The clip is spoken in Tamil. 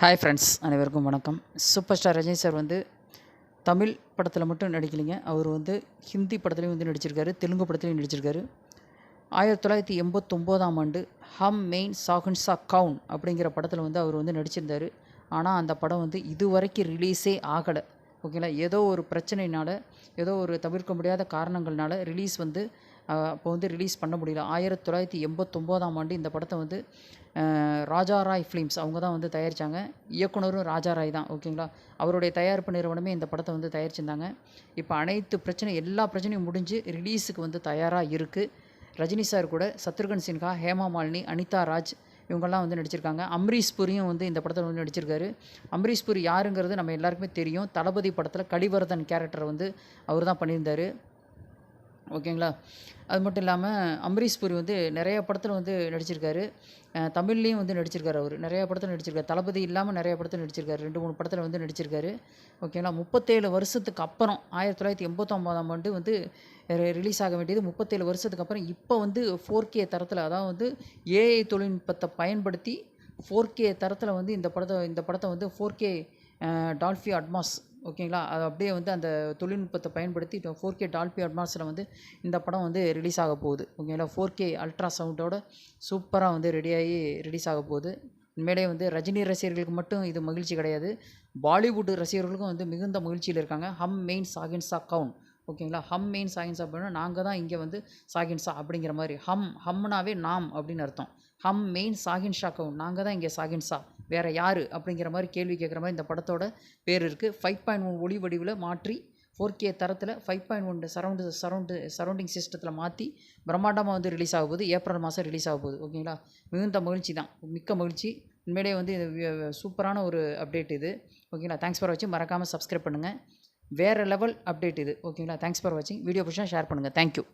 ஹாய் ஃப்ரெண்ட்ஸ் அனைவருக்கும் வணக்கம். சூப்பர் ஸ்டார் ரஜினி சார் வந்து தமிழ் படத்தில் மட்டும் நடிக்கலைங்க. அவர் வந்து ஹிந்தி படத்துலையும் வந்து நடிச்சிருக்காரு தெலுங்கு படத்துலையும் நடிச்சிருக்காரு. ஆயிரத்தி தொள்ளாயிரத்தி எண்பத்தொம்போதாம் ஆண்டு ஹம் மெயின் சாகுன்சா கவுன் அப்படிங்கிற படத்தில் வந்து அவர் வந்து நடிச்சிருந்தார். ஆனால் அந்த படம் வந்து இதுவரைக்கும் ரிலீஸே ஆகலை. ஓகேங்களா ஏதோ ஒரு பிரச்சனைனால ஏதோ ஒரு தவிர்க்க முடியாத காரணங்கள்னால ரிலீஸ் வந்து அப்போ வந்து ரிலீஸ் பண்ண முடியல. ஆயிரத்தி தொள்ளாயிரத்தி எண்பத்தொம்போதாம் ஆண்டு இந்த படத்தை வந்து ராஜா ராய் ஃபிலிம்ஸ் அவங்க தான் வந்து தயாரித்தாங்க இயக்குனரும் ராஜா ராய் தான் ஓகேங்களா அவருடைய தயாரிப்பு நிறுவனமே இந்த படத்தை வந்து தயாரிச்சிருந்தாங்க. இப்போ அனைத்து பிரச்சனை எல்லா பிரச்சனையும் முடிஞ்சு ரிலீஸுக்கு வந்து தயாராக இருக்குது ரஜினி சார் கூட சத்ருகன் சின்ஹா ஹேமா மாலினி அனிதா ராஜ் இவங்கெல்லாம் வந்து நடிச்சிருக்காங்க. அம்ரீஷ் புரியும் வந்து இந்த படத்தில் வந்து நடிச்சிருக்காரு. அம்ரீஷ் புரி யாருங்கிறது நம்ம எல்லாருக்குமே தெரியும். தளபதி படத்தில் கலிவர்தன் கேரக்டர் வந்து அவர் தான் பண்ணியிருந்தார். ஓகேங்களா? அது மட்டும் இல்லாமல் அம்பரீஷ் புரி வந்து நிறைய படத்தில் வந்து நடிச்சிருக்காரு. தமிழ்லேயும் வந்து நடிச்சிருக்காரு அவர். நிறைய படத்தில் நடிச்சிருக்காரு. தளபதி இல்லாமல் நிறைய படத்தில் நடிச்சிருக்காரு. ரெண்டு மூணு படத்தில் வந்து நடிச்சிருக்காரு. ஓகேங்களா? முப்பத்தேழு வருஷத்துக்கு அப்புறம் ஆயிரத்தி தொள்ளாயிரத்தி எண்பத்தொம்போதாம் ஆண்டு வந்து ரிலீஸ் ஆக வேண்டியது முப்பத்தேழு வருஷத்துக்கு அப்புறம் இப்போ வந்து ஃபோர் கே தரத்தில் அதாவது வந்து ஏஐ தொழில்நுட்பத்தை பயன்படுத்தி ஃபோர் கே தரத்தில் வந்து இந்த படத்தை இந்த படத்தை வந்து ஃபோர் கே டால்ஃபி அட்மாஸ் ஓகேங்களா? அது அப்படியே வந்து அந்த தொழில்நுட்பத்தை பயன்படுத்தி இப்போ ஃபோர் கே டால்பி அட்மாஸில் வந்து இந்த படம் வந்து ரிலீஸ் ஆக போகுது. ஓகேங்களா? ஃபோர் கே அல்ட்ரா சவுண்டோட சூப்பராக வந்து ரெடியாகி ரிலீஸ் ஆக போகுது. உண்மையிலே வந்து ரஜினி ரசிகர்களுக்கு மட்டும் இது மகிழ்ச்சி கிடையாது. பாலிவுட் ரசிகர்களுக்கும் வந்து மிகுந்த மகிழ்ச்சியில் இருக்காங்க. ஹம் மெயின் சாகின்சா கவுன் ஓகேங்களா? ஹம் மெயின் சாகின்சா அப்படின்னா நாங்கள் தான் இங்கே வந்து சாகின்ஸா அப்படிங்கிற மாதிரி. ஹம் ஹம்னாவே நாம் அப்படின்னு அர்த்தம். ஹம் மெயின் சாகின் ஷா கவுன் நாங்கள் தான் இங்கே சாகின்ஸா வேறு யார் அப்படிங்கிற மாதிரி கேள்வி கேட்குற மாதிரி இந்த படத்தோட பேர் இருக்குது ஃபைவ் பாயிண்ட் ஒன் ஒளி வடிவில் மாற்றி ஃபோர் கே தரத்தில் five point one surround surround surrounding சிஸ்டத்தில் மாற்றி பிரம்மாண்டமாக வந்து ரிலீஸ் ஆக போகுது. ஏப்ரல் மாதம் ரிலீஸ் ஆக போகுது. ஓகேங்களா மிகுந்த மகிழ்ச்சி தான். மிக்க மகிழ்ச்சி. உண்மையிலே வந்து இது சூப்பரான ஒரு அப்டேட் இது. ஓகேங்களா தேங்க்ஸ் ஃபார் வாட்சிங் மறக்காமல் சப்ஸ்கிரைப் பண்ணுங்கள் வேறு லெவல் அப்டேட் இது. ஓகேங்களா தேங்க்ஸ் ஃபார் வாட்சிங் வீடியோ பிடிச்சா ஷேர் பண்ணுங்கள் தேங்க்யூ